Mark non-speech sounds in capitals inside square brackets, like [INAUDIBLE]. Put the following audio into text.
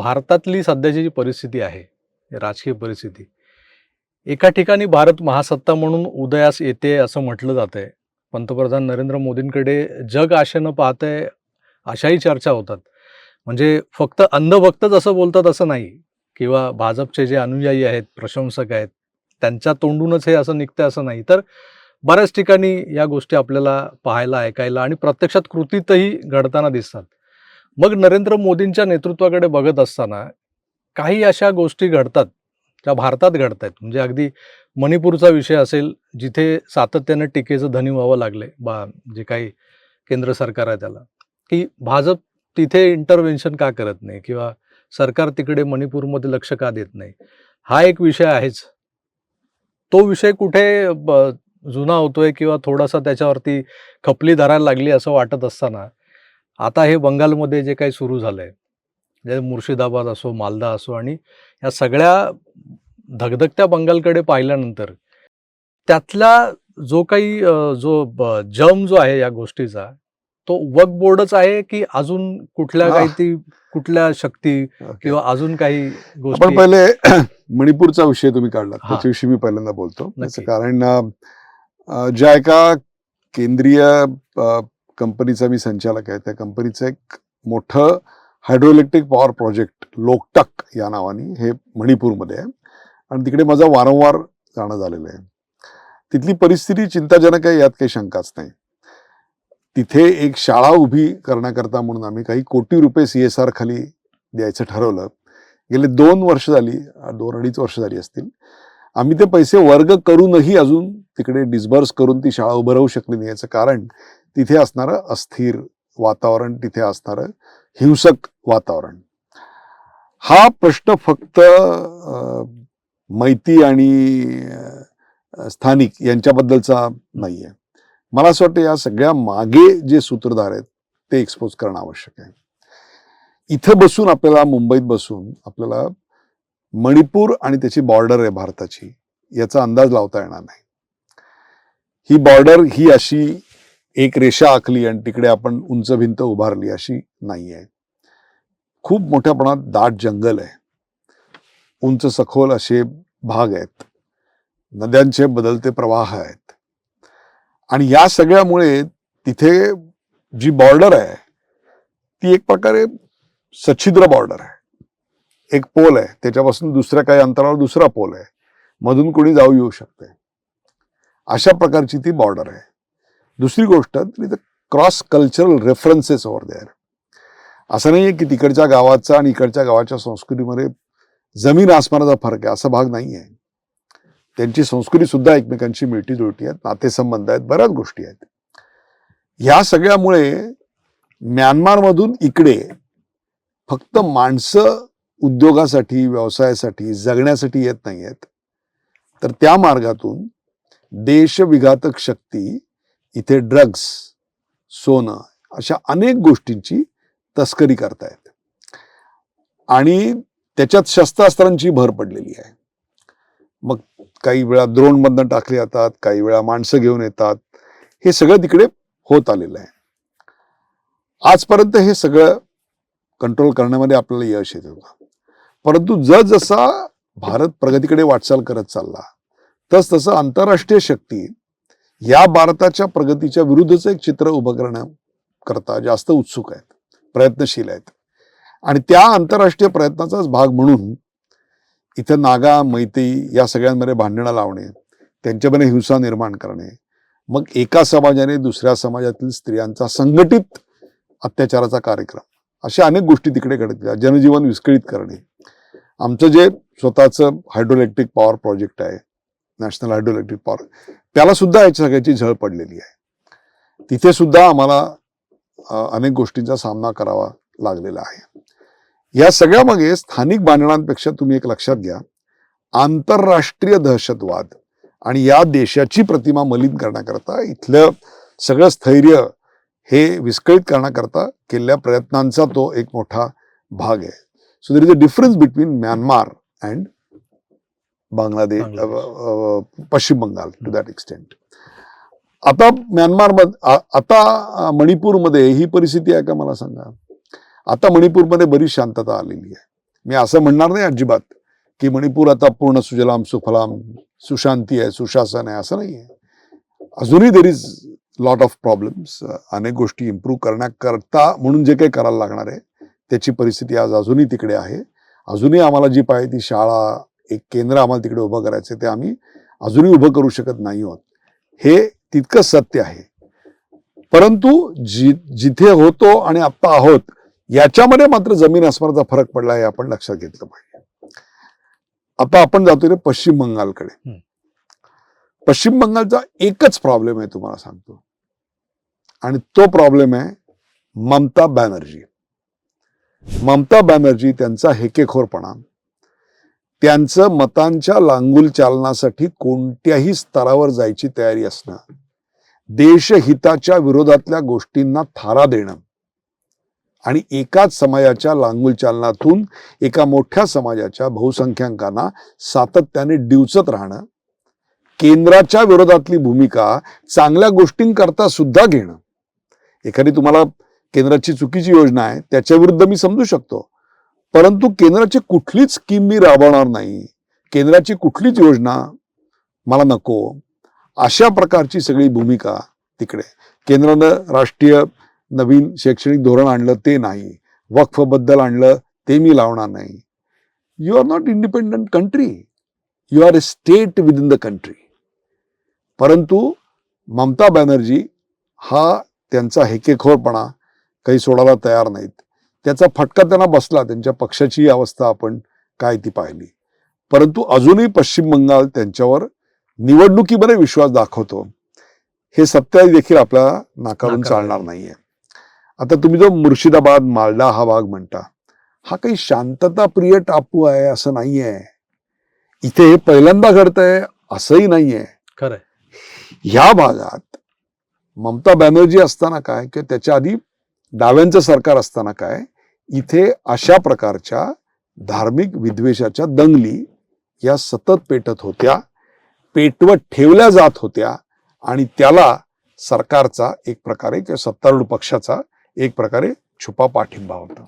भारतातली सध्याची जी परिस्थिती आहे राजकीय परिस्थिती एका ठिकाणी भारत महासत्ता म्हणून उदयास येते असं म्हटलं जात आहे पंतप्रधान नरेंद्र मोदींकडे जग आशेनं पाहतंय अशाही चर्चा होतात. म्हणजे फक्त अंधभक्तच असं बोलतात असं नाही किंवा भाजपचे जे अनुयायी आहेत प्रशंसक आहेत त्यांच्या तोंडूनच हे असं निघतं असं नाही. तर बऱ्याच ठिकाणी या गोष्टी आपल्याला पाहायला ऐकायला आणि प्रत्यक्षात कृतीतही घडताना दिसतात. मग नरेंद्र मोदींच्या नेतृत्वाकडे बघत असताना काही अशा गोष्टी घडतात ज्या भारतात घडत आहेत म्हणजे अगदी मणिपूरचा विषय असेल जिथे सातत्याने टीकेचं धनी व्हावं लागले बा जे काही केंद्र सरकार आहे त्याला की भाजप तिथे इंटरव्हेन्शन का करत नाही? किंवा सरकार तिकडे मणिपूरमध्ये लक्ष का देत नाही? हा एक विषय आहेच. तो विषय कुठे जुना होतोय किंवा थोडासा त्याच्यावरती खपली धरायला लागली असं वाटत असताना आता हे बंगालमध्ये जे काही सुरू झालंय जे मुर्शिदाबाद असो मालदा असो आणि या सगळ्या धगधगत्या बंगालकडे पाहिल्यानंतर त्यातला जो काही जो जम जो आहे या गोष्टीचा तो वक बोर्डच आहे की अजून कुठल्या. काही ती कुठल्या शक्ती. किंवा अजून काही गोष्टी पहिले [CLEARS THROAT] मणिपूरचा विषय तुम्ही काढला. त्याच्याविषयी मी पहिल्यांदा बोलतो कारण ज्या एका केंद्रीय कंपनीचा मी संचालक आहे. त्या कंपनीचं एक मोठं हायड्रोइलेक्ट्रिक पॉवर प्रोजेक्ट लोकटक या नावाने हे मणिपूरमध्ये आहे. आणि तिकडे माझा वारंवार जाणं झालेलं आहे. तिथली परिस्थिती चिंताजनक आहे यात काही शंकाच नाही. तिथे एक शाळा उभी करण्याकरता म्हणून आम्ही काही कोटी रुपये सी एस आर खाली द्यायचं ठरवलं. गेले दोन वर्ष झाली दोन अडीच वर्ष झाली असतील. आम्ही ते पैसे वर्ग करूनही अजून तिकडे डिस्बर्स करून ती शाळा उभं राहू शकली नाही. याचं कारण तिथे असणारं अस्थिर वातावरण तिथे असणारं हिंसक वातावरण. हा प्रश्न फक्त मैती आणि स्थानिक यांच्याबद्दलचा नाही आहे मला असं वाटतं या सगळ्या मागे जे सूत्रधार आहेत ते एक्सपोज करणं आवश्यक आहे. इथं बसून आपल्याला मुंबईत बसून आपल्याला मणिपूर आणि त्याची बॉर्डर आहे भारताची. याचा अंदाज लावता येणार नाही. ही बॉर्डर ही अशी एक रेषा आखली आणि तिकडे आपण उंच भिंत उभारली अशी नाही आहे खूप मोठ्या प्रमाणात दाट जंगल आहे. उंच सखोल असे भाग आहेत. नद्यांचे बदलते प्रवाह आहेत. आणि या सगळ्यामुळे तिथे जी बॉर्डर आहे ती एक प्रकारे सच्छिद्र बॉर्डर आहे. एक पोल आहे. त्याच्यापासून दुसऱ्या काही अंतरावर दुसरा पोल आहे. मधून कोणी जाऊ येऊ शकते. अशा प्रकारची ती बॉर्डर आहे. दुसरी गोष्ट cross cultural references over there असं नाही आहे की तिकडच्या गावाचा आणि इकडच्या गावाच्या संस्कृतीमध्ये जमीन आसमानाचा फरक आहे. असा भाग नाही आहे त्यांची संस्कृती सुद्धा एकमेकांची मिळती जुळती आहेत. नातेसंबंध आहेत. बऱ्याच गोष्टी आहेत. ह्या सगळ्यामुळे म्यानमारमधून इकडे फक्त माणसं उद्योगासाठी व्यवसायासाठी जगण्यासाठी येत नाही आहेत तर त्या मार्गातून देशविघातक शक्ती इथे ड्रग्स सोनं अशा अनेक गोष्टींची तस्करी करतायत. आणि त्याच्यात शस्त्रास्त्रांची भर पडलेली आहे. मग काही वेळा द्रोणमधनं टाकले जातात काही वेळा माणसं घेऊन येतात. हे सगळं तिकडे होत आलेलं आहे. आजपर्यंत हे सगळं कंट्रोल करण्यामध्ये आपल्याला यश येत होतं परंतु जसजसा भारत प्रगतीकडे वाटचाल करत चालला तस तसं आंतरराष्ट्रीय शक्ती या भारताच्या प्रगतीच्या विरुद्धचं एक चित्र उभं करण्याकरता जास्त उत्सुक आहेत प्रयत्नशील आहेत. आणि त्या आंतरराष्ट्रीय प्रयत्नाचाच भाग म्हणून इथं नागा मैत्री या सगळ्यांमध्ये भांडणं लावणे त्यांच्यामध्ये हिंसा निर्माण करणे मग एका समाजाने दुसऱ्या समाजातील स्त्रियांचा संघटित अत्याचाराचा कार्यक्रम. अशा अनेक गोष्टी तिकडे घडतल्या जनजीवन विस्कळीत करणे. आमचं जे स्वतःचं हायड्रोलेक्ट्रिक पॉवर प्रोजेक्ट आहे नॅशनल हायड्रोलेक्ट्रिक पॉवर त्याला सुद्धा याच्या सगळ्याची झळ पडलेली आहे. तिथे सुद्धा आम्हाला अनेक गोष्टींचा सामना करावा लागलेला आहे. या सगळ्यामागे स्थानिक बांधणांपेक्षा तुम्ही एक लक्षात घ्या. आंतरराष्ट्रीय दहशतवाद आणि या देशाची प्रतिमा मलिन करण्याकरता इथलं सगळं स्थैर्य हे विस्कळीत करण्याकरता केलेल्या प्रयत्नांचा तो एक मोठा भाग आहे. So there is a difference between Myanmar and Bangladesh Paschim Bangal to that extent आता म्यानमारमध्ये आता मणिपूरमध्ये ही परिस्थिती आहे का मला सांगा? आता मणिपूरमध्ये बरीच शांतता आलेली आहे. मी असं म्हणणार नाही अजिबात की मणिपूर आता पूर्ण सुजलाम सुफलाम सुशांती आहे सुशासन आहे असं नाही आहे अजूनही there is lot of problems अनेक गोष्टी इम्प्रूव्ह करण्याकरता म्हणून जे काही करायला लागणार आहे त्याची परिस्थिती आज अजूनही तिकडे आहे. अजूनही आम्हाला जी पाहिजे ती शाळा एक केंद्र आम्हाला तिकडे उभं करायचं ते आम्ही अजूनही उभं करू शकत नाही आहोत. हे तितकंच सत्य आहे. परंतु जि जिथे होतो आणि आत्ता आहोत याच्यामध्ये मात्र जमीन आसमानाचा फरक पडला हे आपण लक्षात घेतलं पाहिजे. आता आपण जातोय रे पश्चिम बंगालकडे. पश्चिम बंगालचा एकच प्रॉब्लेम आहे तुम्हाला सांगतो. आणि तो प्रॉब्लेम आहे ममता बॅनर्जी. ममता बॅनर्जी त्यांचा हेकेखोरपणा. त्यांचं मतांच्या लांगुल चालनासाठी कोणत्याही स्तरावर जायची तयारी असणं. देशहिताच्या विरोधातल्या गोष्टींना थारा देणं. आणि एकाच समाजाच्या लांगुल चालनातून एका मोठ्या समाजाच्या बहुसंख्याकांना सातत्याने डिवचत राहणं. केंद्राच्या विरोधातली भूमिका चांगल्या गोष्टींकरता सुद्धा घेणं. एखादी तुम्हाला केंद्राची चुकीची योजना आहे त्याच्या विरुद्ध मी समजू शकतो. परंतु केंद्राची कुठलीच स्कीम मी राबवणार नाही. केंद्राची कुठलीच योजना मला नको. अशा प्रकारची सगळी भूमिका तिकडे. केंद्रानं राष्ट्रीय नवीन शैक्षणिक धोरण आणलं ते नाही. वक्फबद्दल आणलं ते मी लावणार नाही. You are not independent country you are a state within the country परंतु ममता बॅनर्जी हा त्यांचा हेकेखोरपणा काही सोडायला तयार नाहीत. त्याचा फटका त्यांना बसला त्यांच्या पक्षाची अवस्था आपण काय ती पाहिली. परंतु अजूनही पश्चिम बंगाल त्यांच्यावर निवडणुकीमध्ये विश्वास दाखवतो. हे सत्य देखील आपल्याला नाकारून. चालणार नाहीये. आता तुम्ही जो मुर्शिदाबाद मालडा हा भाग म्हणता हा काही शांतताप्रिय टापू आहे असं नाहीये. इथे हे पहिल्यांदा घडतंय असंही नाहीये. खरंय. ह्या भागात ममता बॅनर्जी असताना काय किंवा त्याच्या आधी डाव्यांचं सरकार असताना काय इथे अशा प्रकारच्या धार्मिक विद्वेषाच्या दंगली या सतत पेटत होत्या पेटवत ठेवल्या जात होत्या आणि त्याला सरकारचा एक प्रकारे किंवा सत्तारूढ पक्षाचा एक प्रकारे छुपा पाठिंबा होता.